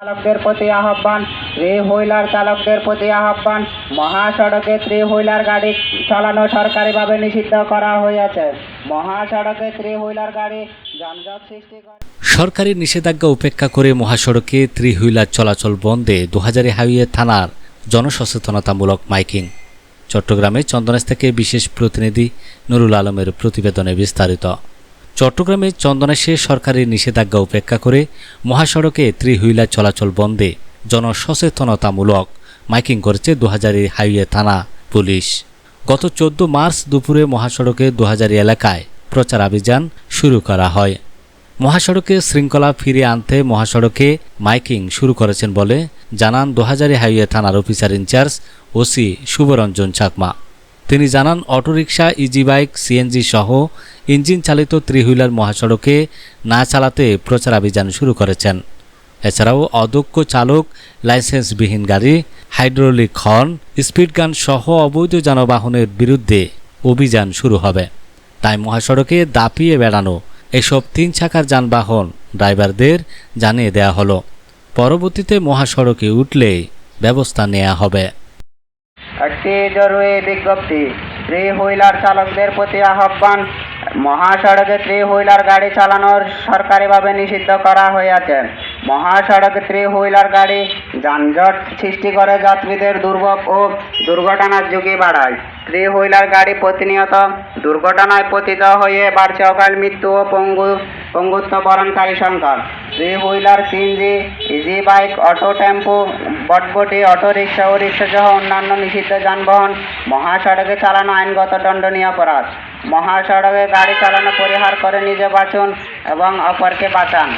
চালকদের প্রতি আহ্বান থ্রি হুইলার চালকদের প্রতি আহ্বান, মহাসড়কে থ্রি হুইলার গাড়ি চালানো সরকারিভাবে নিষিদ্ধ করা হয়েছে। মহাসড়কে থ্রি হুইলার গাড়ি যানজট সৃষ্টি করে সরকারি নিষেধাজ্ঞা উপেক্ষা করে মহাসড়কে থ্রি হুইলার চলাচল বন্ধে দুহাজারি হাইওয়ে থানার জনসচেতনতামূলক মাইকিং। চট্টগ্রামে চন্দনাস থেকে বিশেষ প্রতিনিধি নুরুল আলমের প্রতিবেদনে বিস্তারিত। চট্টগ্রামে চন্দনাসে সরকারি নিষেধাজ্ঞা উপেক্ষা করে মহাসড়কে থ্রি হুইলার চলাচল বন্ধে জনসচেতনতামূলক মাইকিং করেছে দুহাজারি হাইওয়ে থানা পুলিশ। গত চোদ্দ মার্চ দুপুরে মহাসড়কে দুহাজারি এলাকায় প্রচার অভিযান শুরু করা হয়। মহাসড়কে শৃঙ্খলা ফিরিয়ে আনতে মহাসড়কে মাইকিং শুরু করেছেন বলে জানান দোহাজারি হাইওয়ে থানার officer in charge OC Shubhoranjan Chakma. তিনি জানান, অটোরিকশা, ইজি বাইক, সিএনজি সহ ইঞ্জিন চালিত ত্রি হুইলার মহাসড়কে না চালাতে প্রচার অভিযান শুরু করেছেন। এছাড়াও অদক্ষ চালক, লাইসেন্সবিহীন গাড়ি, হাইড্রোলিক হর্ন, স্পিড গান সহ অবৈধ যানবাহনের বিরুদ্ধে অভিযান শুরু হবে। তাই মহাসড়কে দাপিয়ে বেড়ানো এসব তিন চাকার যানবাহন ড্রাইভারদের জানিয়ে দেয়া হলো। পরবর্তীতে মহাসড়কে উঠলে ব্যবস্থা নেওয়া হবে। একটি জরুরি বিজ্ঞপ্তি। থ্রি হুইলার চালকদের প্রতি আহ্বান, মহাসড়কে থ্রি হুইলার গাড়ি চালানোর সরকারিভাবে নিষিদ্ধ করা হয়েছে। মহাসড়কে থ্রি হুইলার গাড়ি যানজট সৃষ্টি করে যাত্রীদের দুর্ভোগ ও দুর্ঘটনার ঝুঁকি বাড়ায়। থ্রি হুইলার গাড়ি প্রতিনিয়ত দুর্ঘটনায় পতিত হয়ে বাড়ছে অকাল মৃত্যু ও পঙ্গু পঙ্গুত্ব বরণকারী সংখ্যা। Three wheeler CNG easy bike auto tempo বটবটি auto rickshaw ও রিক্সা সহ অন্যান্য নিষিদ্ধ যানবাহন, মহাসড়কে চালানো আইনগত দণ্ডনীয় অপরাধ। মহাসড়কে গাড়ি চালানো, পরিহার করে নিজে বাঁচুন এবং অপরকে বাঁচান।